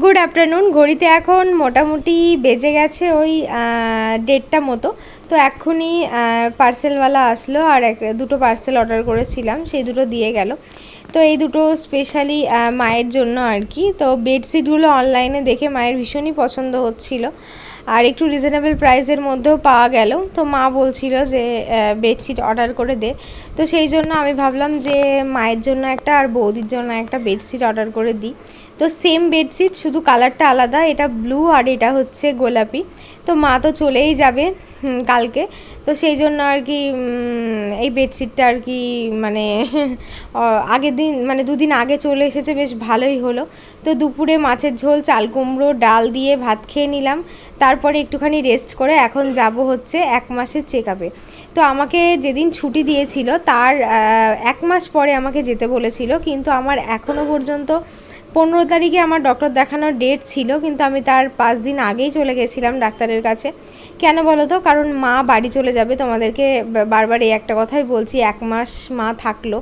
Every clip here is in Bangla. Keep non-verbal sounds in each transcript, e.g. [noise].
গুড আফটারনুন ঘড়িতে এখন মোটামুটি বেজে গেছে ওই ডেটটা মতো। তো এক্ষুনি পার্সেলওয়ালা আসলো আর এক, দুটো পার্সেল অর্ডার করেছিলাম, সেই দুটো দিয়ে গেল। তো এই দুটো স্পেশালি মায়ের জন্য আর কি। তো বেডশিটগুলো অনলাইনে দেখে মায়ের ভীষণই পছন্দ হচ্ছিল। আর একটু রিজনেবল প্রাইসের মধ্যেও পাওয়া গেল। তো মা বলছিল যে বেডশিট অর্ডার করে দে। তো সেই জন্য আমি ভাবলাম যে, মায়ের জন্য একটা আর বৌদির জন্য একটা বেডশিট অর্ডার করে দিই। তো সেম বেডশিট শুধু কালারটা আলাদা, এটা ব্লু আর এটা হচ্ছে গোলাপি। তো মা তো চলেই যাবে কালকে। তো সেই জন্য আর কি এই বেডশিটটা আর কি মানে [laughs] আগের দিন মানে দুদিন আগে চলে এসেছে, বেশ ভালোই হলো। তো দুপুরে মাছের ঝোল, চাল কুমড়ো, ডাল দিয়ে ভাত খেয়ে নিলাম। তারপরে একটুখানি রেস্ট করে এখন যাব হচ্ছে এক মাসের চেক আপে তো আমাকে যেদিন ছুটি দিয়েছিল, তার এক মাস পরে আমাকে যেতে বলেছিল, কিন্তু আমার এখনও পর্যন্ত পনেরো তারিখে আমার ডক্টর দেখানোর ডেট ছিল, কিন্তু আমি তার পাঁচ দিন আগেই চলে গেছিলাম ডাক্তারের কাছে। কেন বলো তো? কারণ মা বাড়ি চলে যাবে, তোমাদেরকে বারবার এই একটা কথাই বলছি, এক মাস মা থাকল।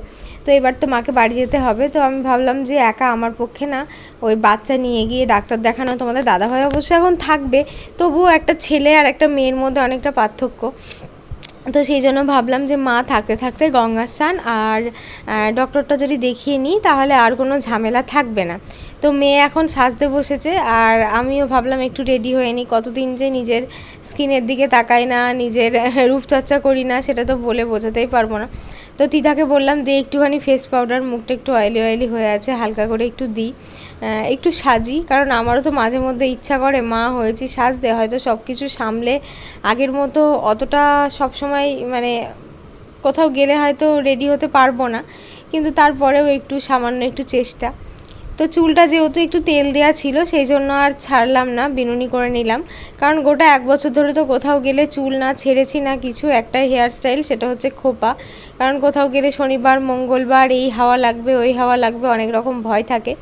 তো এবার তো মাকে বাড়ি যেতে হবে, তো আমি ভাবলাম যে একা আমার পক্ষে না, ওই বাচ্চা নিয়ে গিয়ে ডাক্তার দেখানো তোমাদের দাদাভাই অবশ্যই এখন থাকবে, তবুও একটা ছেলে আর একটা মেয়ের মধ্যে অনেকটা পার্থক্য। তো সেই জন্য ভাবলাম যে মা থাকতে থাকতে গঙ্গা স্নান আর ডক্টরটা যদি দেখিয়ে নিই তাহলে আর কোনো ঝামেলা থাকবে না। তো মেয়ে এখন সাজতে বসেছে আর আমিও ভাবলাম একটু রেডি হয়ে নিই। কতদিন যে নিজের স্কিনের দিকে তাকাই না, নিজের [laughs] রূপচর্চা করি না, সেটা তো বলে বোঝাতেই পারব না। তো তিতাকে বললাম দিয়ে একটুখানি ফেস পাউডার মুখটা একটু অয়েলি অয়েলি হয়ে আছে, হালকা করে একটু দিই একটু সাজি, কারণ আমারও তো মাঝে মধ্যে ইচ্ছা করে, মা হয়েছি, সাজতে। হয়তো সব কিছু সামলে আগের মতো অতটা সবসময় মানে কোথাও গেলে হয়তো রেডি হতে পারব না। কিন্তু তারপরেও একটু সামান্য একটু চেষ্টা। তো চুলটা যেহেতু একটু তেল দেওয়া ছিল, সেই জন্য আর ছাড়লাম না, বিনুনি করে নিলাম। কারণ গোটা এক বছর ধরে তো কোথাও গেলে চুল না ছেড়েছি না কিছু, একটাই হেয়ার স্টাইল সেটা হচ্ছে খোপা। কারণ কোথাও গেলে শনিবার, মঙ্গলবার এই হাওয়া লাগবে, ওই হাওয়া লাগবে, অনেক রকম ভয় থাকে।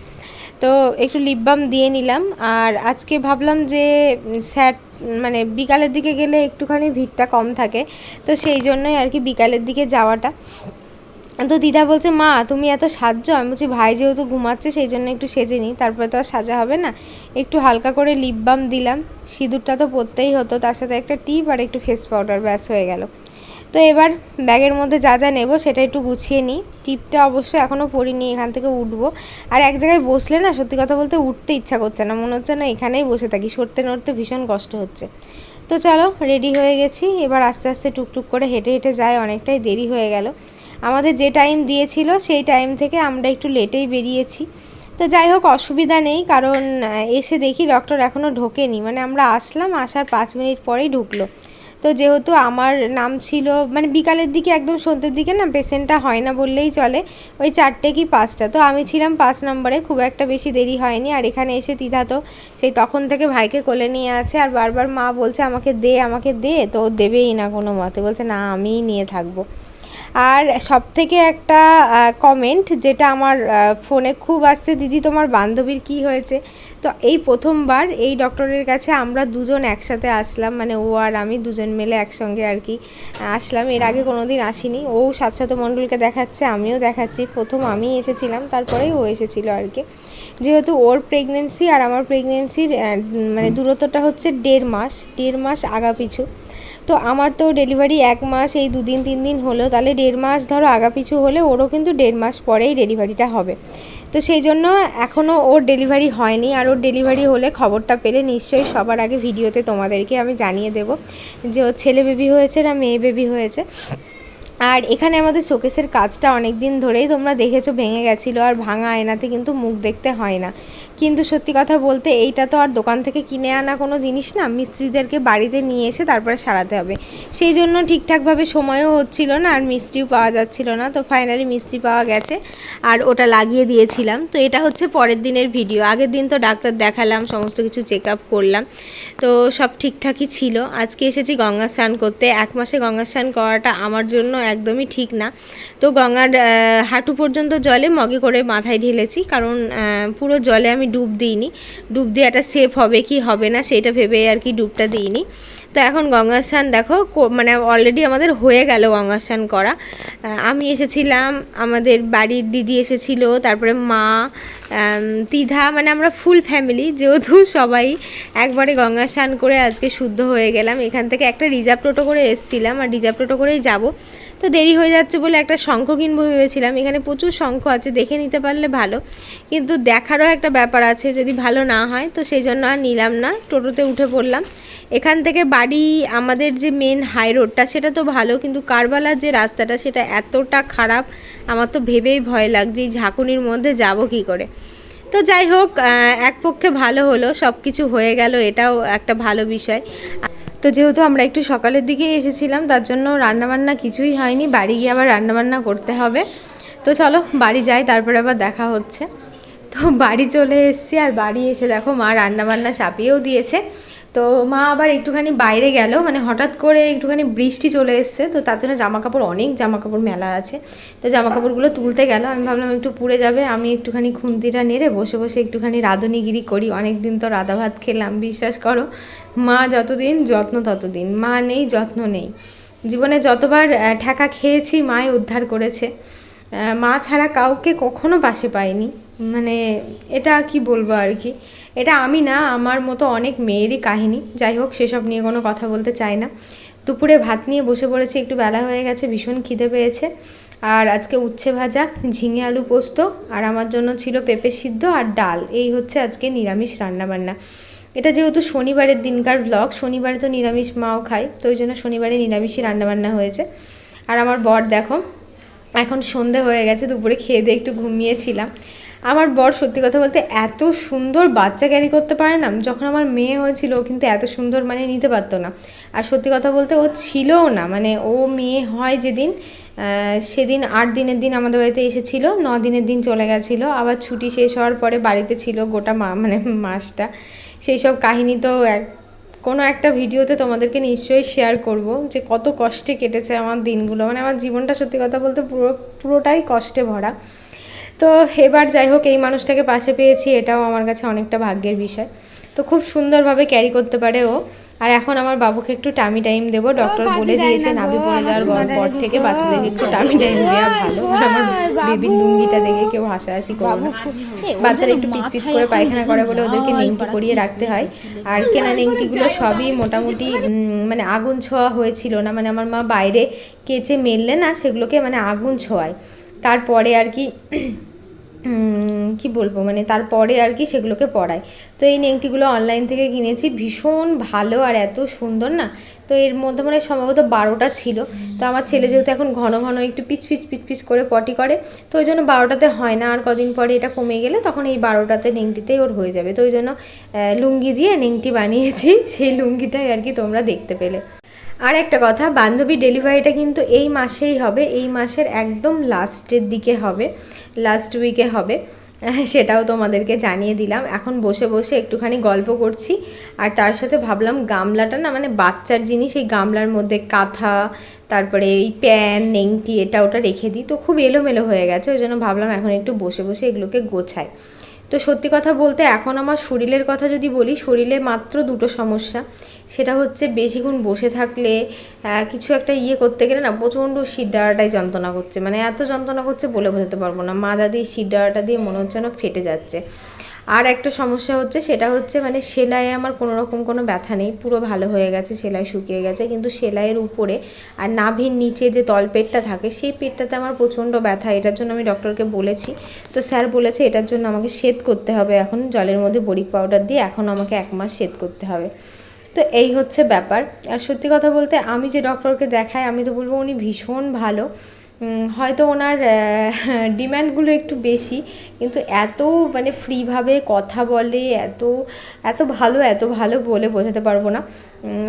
তো একটু লিপ বাম দিয়ে নিলাম। আর আজকে ভাবলাম যে স্যাট মানে বিকালের দিকে গেলে একটুখানি ভিড়টা কম থাকে, তো সেই জন্যই আর কি বিকালের দিকে যাওয়াটা। তো দিদা বলছে, মা, তুমি এত সাজ্জ আমি বলছি, ভাই যেহেতু ঘুমাচ্ছে সেই জন্য একটু সেজে নিই, তারপরে তো আর সাজা হবে না। একটু হালকা করে লিপ বাম দিলাম, সিঁদুরটা তো পরতেই হতো, তার সাথে একটা টিপ আর একটু ফেস পাউডার ব্যাস হয়ে গেল। তো এবার ব্যাগের মধ্যে যা যা নেব, সেটা একটু গুছিয়ে নিই। টিপটা অবশ্য এখনও পরিনি, এখান থেকে উঠবো। আর এক জায়গায় বসলে না, সত্যি কথা বলতে উঠতে ইচ্ছা করছে না, মনে হচ্ছে না এখানেই বসে থাকি, সরতে নড়তে ভীষণ কষ্ট হচ্ছে। তো চলো রেডি হয়ে গেছি, এবার আস্তে আস্তে টুকটুক করে হেঁটে হেঁটে যায় অনেকটাই দেরি হয়ে গেল। আমাদের যে টাইম দিয়েছিল, সেই টাইম থেকে আমরা একটু লেটেই বেরিয়েছি। তো যাই হোক, অসুবিধা নেই, কারণ এসে দেখি ডক্টর এখনও ঢোকেনি। মানে আমরা আসলাম, আসার পাঁচ মিনিট পরেই ঢুকলো। তো যেহেতু আমার নাম ছিল মানে বিকালের দিকে একদম সন্ধ্যের দিকে না পেশেন্টটা হয় না বললেই চলে, ওই চারটে কি পাঁচটা। তো আমি ছিলাম পাঁচ নম্বরে, খুব একটা বেশি দেরি হয়নি। আর এখানে এসে তিধা তো, সেই তখন থেকে ভাইকে কোলে নিয়ে আছে, আর বারবার মা বলছে, আমাকে দে আমাকে দে। তো দেবেই না কোনো মতে। বলছে, না, আমিই নিয়ে থাকব। আর সব থেকে একটা কমেন্ট যেটা আমার ফোনে খুব আসছে, দিদি, তোমার বান্ধবীর কি হয়েছে? তো এই প্রথমবার এই ডক্টরের কাছে আমরা দুজন একসাথে আসলাম মানে ও আর আমি দুজন মিলে একসঙ্গে আর কি, আসলাম। এর আগে কোনো দিন আসিনি, ও সাতশত মণ্ডলকে দেখাচ্ছে, আমিও দেখাচ্ছি। প্রথম আমি এসেছিলাম, তারপরেই ও এসেছিল আর কি। যেহেতু ওর প্রেগনেন্সি আর আমার প্রেগনেন্সির মানে দূরত্বটা হচ্ছে দেড় মাস দেড় মাস আগা পিছু। তো আমার তো ডেলিভারি এক মাস, এই দুদিন, তিন দিন হলো। তাহলে দেড় মাস ধরো আগা পিছু হলে ওরও কিন্তু দেড় মাস পরেই ডেলিভারিটা হবে। তো সেই জন্য এখনও ওর ডেলিভারি হয়নি আর ওর ডেলিভারি হলে খবরটা পেলে নিশ্চয়ই সবার আগে ভিডিওতে তোমাদেরকে আমি জানিয়ে দেব যে ওর ছেলে বেবি হয়েছে না মেয়ে বেবি হয়েছে। আর এখানে আমাদের শোকেসের কাজটা অনেক দিন ধরেই তোমরা দেখেছ, ভেঙে গেছিল আর ভাঙা আয়নাতে কিন্তু মুখ দেখতে হয় না। কিন্তু সত্যি কথা বলতে এইটা তো আর দোকান থেকে কিনে আনা কোনো জিনিস না, মিস্ত্রিদেরকে বাড়িতে নিয়ে এসে তারপরে সারাতে হবে। সেই জন্য ঠিকঠাকভাবে সময়ও হচ্ছিল না আর মিস্ত্রিও পাওয়া যাচ্ছিল না, তো ফাইনালি মিস্ত্রি পাওয়া গেছে আর ওটা লাগিয়ে দিয়েছিলাম। তো এটা হচ্ছে পরের দিনের ভিডিও আগের দিন তো ডাক্তার দেখালাম, সমস্ত কিছু চেক আপ করলাম, তো সব ঠিকঠাকই ছিল। আজকে এসেছি গঙ্গা স্নান করতে। এক মাসে গঙ্গা স্নান করাটা আমার জন্য একদমই ঠিক না। তো গঙ্গার হাঁটু পর্যন্ত জলে মগে করে মাথায় ঢেলেছি, কারণ পুরো জলে আমি ডুব দিইনি। ডুব একটা সেফ হবে কি হবে না সেটা ভেবে আর কি ডুবটা দিইনি। তো এখন গঙ্গা স্নান দেখো মানে অলরেডি আমাদের হয়ে গেল গঙ্গা স্নান করা। আমি এসেছিলাম, আমাদের বাড়ির দিদি এসেছিল, তারপরে মা তিধা মানে আমরা ফুল ফ্যামিলি যেহেতু সবাই একবারে গঙ্গা স্নান করে আজকে শুদ্ধ হয়ে গেলাম। এখান থেকে একটা রিজার্ভ টোটো করে এসেছিলাম, আর রিজার্ভ টোটো করেই যাব। তো দেরি হয়ে যাচ্ছে বলে একটা শঙ্খ কিনবো ভেবেছিলাম। এখানে প্রচুর শঙ্খ আছে, দেখে নিতে পারলে ভালো। কিন্তু দেখারও একটা ব্যাপার আছে, যদি ভালো না হয়, তো সেই জন্য আর নিলাম না, টোটোতে উঠে পড়লাম। এখান থেকে বাড়ি, আমাদের যে মেন হাই রোডটা সেটা তো ভালো, কিন্তু কারবালার যে রাস্তাটা, সেটা এতটা খারাপ, আমার তো ভেবেই ভয় লাগছে, এই ঝাঁকুনির মধ্যে যাব কি করে? তো যাই হোক এক পক্ষে ভালো হলো সব কিছু হয়ে গেল, এটাও একটা ভালো বিষয়। তো যেহেতু আমরা একটু সকালের দিকে এসেছিলাম, তার জন্য রান্নাবান্না কিছুই হয়নি। বাড়ি গিয়ে আবার রান্নাবান্না করতে হবে। তো চলো, বাড়ি যাই, তারপরে আবার দেখা হচ্ছে। তো বাড়ি চলে এসেছি, আর বাড়ি এসে দেখো মা রান্নাবান্না চাপিয়েও দিয়েছে। তো মা আবার একটুখানি বাইরে গেল মানে হঠাৎ করে একটুখানি বৃষ্টি চলে এসছে, তো তার জন্য জামা কাপড় অনেক জামা কাপড় মেলা আছে। তো জামা কাপড়গুলো তুলতে গেল, আমি ভাবলাম একটু পুড়ে যাবে, আমি একটুখানি খুন্তিটা নেড়ে বসে বসে একটুখানি রাঁধুনিগিরি করি অনেক দিন তো রাধা ভাত খেলাম, বিশ্বাস করো, মা যতদিন যত্ন ততদিন, মা নেই, যত্ন নেই। জীবনে যতবার ঠেকা খেয়েছি, মাই উদ্ধার করেছে। মা ছাড়া কাউকে কখনো পাশে পাইনি মানে এটা কি বলব আর কি? এটা আমি না, আমার মতো অনেক মেয়েরই কাহিনী। যাই হোক, সেসব নিয়ে কোনো কথা বলতে চাই না। দুপুরে ভাত নিয়ে বসে পড়েছি, একটু বেলা হয়ে গেছে, ভীষণ খিদে পেয়েছে। আর আজকে উচ্ছে ভাজা, ঝিঙে আলু পোস্ত, আর আমার জন্য ছিল পেঁপে সিদ্ধ আর ডাল। এই হচ্ছে আজকে নিরামিষ রান্নাবান্না। এটা যেহেতু শনিবারের দিনকার ব্লগ শনিবারে তো নিরামিষ মাও খায়, তো ওই জন্য শনিবারে নিরামিষই রান্নাবান্না হয়েছে। আর আমার বর দেখো, এখন সন্ধে হয়ে গেছে, দুপুরে খেয়ে দিয়ে একটু ঘুমিয়েছিলাম। আমার বর সত্যি কথা বলতে এত সুন্দর বাচ্চা ক্যারি করতে পারে না। যখন আমার মেয়ে হয়েছিল কিন্তু এত সুন্দর মানে নিতে পারতো না। আর সত্যি কথা বলতে ও ছিলও না। মানে ও মেয়ে হয় যেদিন সেদিন আট দিনের দিন আমাদের বাড়িতে এসেছিল, ন দিনের দিন চলে গেছিল। আবার ছুটি শেষ হওয়ার পরে বাড়িতে ছিল গোটা মা মানে মাসটা। সেই সব কাহিনী তো এক কোনো একটা ভিডিওতে তোমাদেরকে নিশ্চয়ই শেয়ার করব যে কত কষ্টে কেটেছে আমার দিনগুলো। মানে আমার জীবনটা সত্যি কথা বলতে পুরো পুরোটাই কষ্টে ভরা। তো এবার যাই হোক এই মানুষটাকে পাশে পেয়েছি এটাও আমার কাছে অনেকটা ভাগ্যের বিষয়। তো খুব সুন্দরভাবে ক্যারি করতে পারে ও। আর এখন আমার বাবুকে একটু টামি টাইম দেবো ডক্টর বলে দিয়েছে নাভি পড়ে যাওয়ার পর- থেকে বাচ্চাদেরকে একটু টামি টাইম দেওয়া ভালো। আমার বেবির লুঙ্গিটা দেখে কেউ হাসাহাসি করবে না। বাচ্চারা একটু পিচ পিচ করে পায়খানা করে বলে ওদেরকে নেংটি করিয়ে রাখতে হয়। আর কেনা নেংটিগুলো সবই মোটামুটি মানে আগুন ছোঁয়া হয়েছিল না মানে আমার মা বাইরে কেচে মেললে না সেগুলোকে মানে আগুন ছোঁয়ায়। তারপরে আর কি কি বলব মানে তারপরে আর কি সেগুলোকে পড়ায়। তো এই নেংটিগুলো অনলাইন থেকে কিনেছি, ভীষণ ভালো আর এত সুন্দর না? তো এর মধ্যে মানে সম্ভবত বারোটা ছিল। তো আমার ছেলে যেহেতু এখন ঘন ঘন একটু পিচ পিচ পিচ পিচ করে পটি করে, তো ওই জন্য বারোটাতে হয় না। আর কদিন পরে এটা কমে গেলে তখন এই বারোটাতে নেংটিতেই ওর হয়ে যাবে। তো ওই জন্য লুঙ্গি দিয়ে নেংটি বানিয়েছি। [laughs] সেই লুঙ্গিটাই আর কি তোমরা দেখতে পেলে। আর একটা কথা, বান্ধবী ডেলিভারিটা কিন্তু এই মাসেই হবে। এই মাসের একদম লাস্টের দিকে হবে। লাস্ট উইকে হবে, সেটাও তোমাদেরকে জানিয়ে দিলাম। এখন বসে বসে একটুখানি গল্প করছি, আর তার সাথে ভাবলাম গামলাটা না মানে বাচ্চার জিনিস, এই গামলার মধ্যে কাঁথা, তারপরে এই প্যান, নেংটি, এটা ওটা রেখে দিই। তো খুব এলোমেলো হয়ে গেছে, ওই জন্য ভাবলাম এখন একটু বসে বসে এগুলোকে গোছাই। তো সত্যি কথা বলতে এখন আমার শরীরের কথা যদি বলি, শরীরে মাত্র দুটো সমস্যা। সেটা হচ্ছে বেশিক্ষণ বসে থাকলে কিছু একটা ইয়ে করতে গেলে না প্রচণ্ড শিরডাড়াটাই যন্ত্রণা করছে। মানে এত যন্ত্রণা করছে বলে বোঝাতে পারব না। মাদা দিয়ে শিরডাড়াটা দিয়ে মনে হচ্ছে যেন ফেটে যাচ্ছে। আর একটা সমস্যা হচ্ছে, সেটা হচ্ছে মানে সেলাইয়ে আমার কোনো রকম কোনো ব্যথা নেই। পুরো ভালো হয়ে গেছে, সেলাই শুকিয়ে গেছে। কিন্তু সেলাইয়ের উপরে আর নাভির নিচে যে তলপেটটা থাকে, সেই পেটটাতে আমার প্রচণ্ড ব্যথা। এটার জন্য আমি ডক্টরকে বলেছি। তো স্যার বলেছে, এটার জন্য আমাকে সেদ করতে হবে এখন। জলের মধ্যে বরিক পাউডার দিয়ে এখন আমাকে এক মাস সেদ করতে হবে। তো এই হচ্ছে ব্যাপার। আর সত্যি কথা বলতে, আমি যে ডক্টরকে দেখাই, আমি তো বলব উনি ভীষণ ভালো। হয়তো ওনার ডিম্যান্ডগুলো একটু বেশি, কিন্তু এত মানে ফ্রিভাবে কথা বলে, এত এত ভালো এত ভালো বলে বোঝাতে পারব না।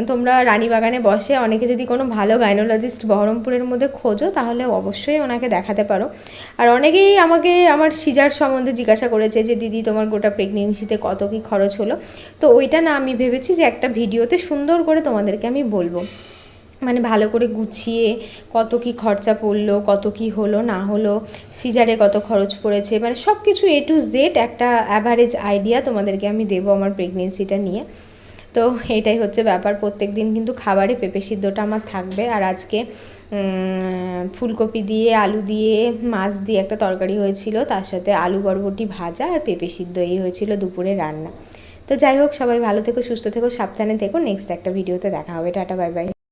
তোমরা রানীবাগানে বসে অনেকে যদি কোনো ভালো গাইনোলজিস্ট বহরমপুরের মধ্যে খোঁজো, তাহলে অবশ্যই ওনাকে দেখাতে পারো। আর অনেকেই আমাকে, আমার সিজার সম্বন্ধে জিজ্ঞাসা করেছে যে, দিদি, তোমার গোটা প্রেগনেন্সিতে কত কী খরচ হলো? তো ওইটা না, আমি ভেবেছি যে একটা ভিডিওতে সুন্দর করে তোমাদেরকে আমি বলব। মানে ভালো করে গুছিয়ে কত কি খরচা পড়ল, কত কি হলো, না হলো, সিজারে কত খরচ পড়েছে মানে সব কিছু এ টু জেড একটা অ্যাভারেজ আইডিয়া তোমাদেরকে আমি দেবো আমার প্রেগনেন্সিটা নিয়ে। তো এটাই হচ্ছে ব্যাপার প্রত্যেক দিন কিন্তু খাবারে পেঁপে সিদ্ধটা আমার থাকবে। আর আজকে ফুলকপি দিয়ে, আলু দিয়ে, মাছ দিয়ে একটা তরকারি হয়েছিল, তার সাথে আলু বরবটি ভাজা আর পেঁপে সিদ্ধ এই হয়েছিল দুপুরে রান্না। তো যাই হোক, সবাই ভালো থেকো, সুস্থ থেকো, সাবধানে থেকো নেক্সট একটা ভিডিওতে দেখা হবে। Tata bye bye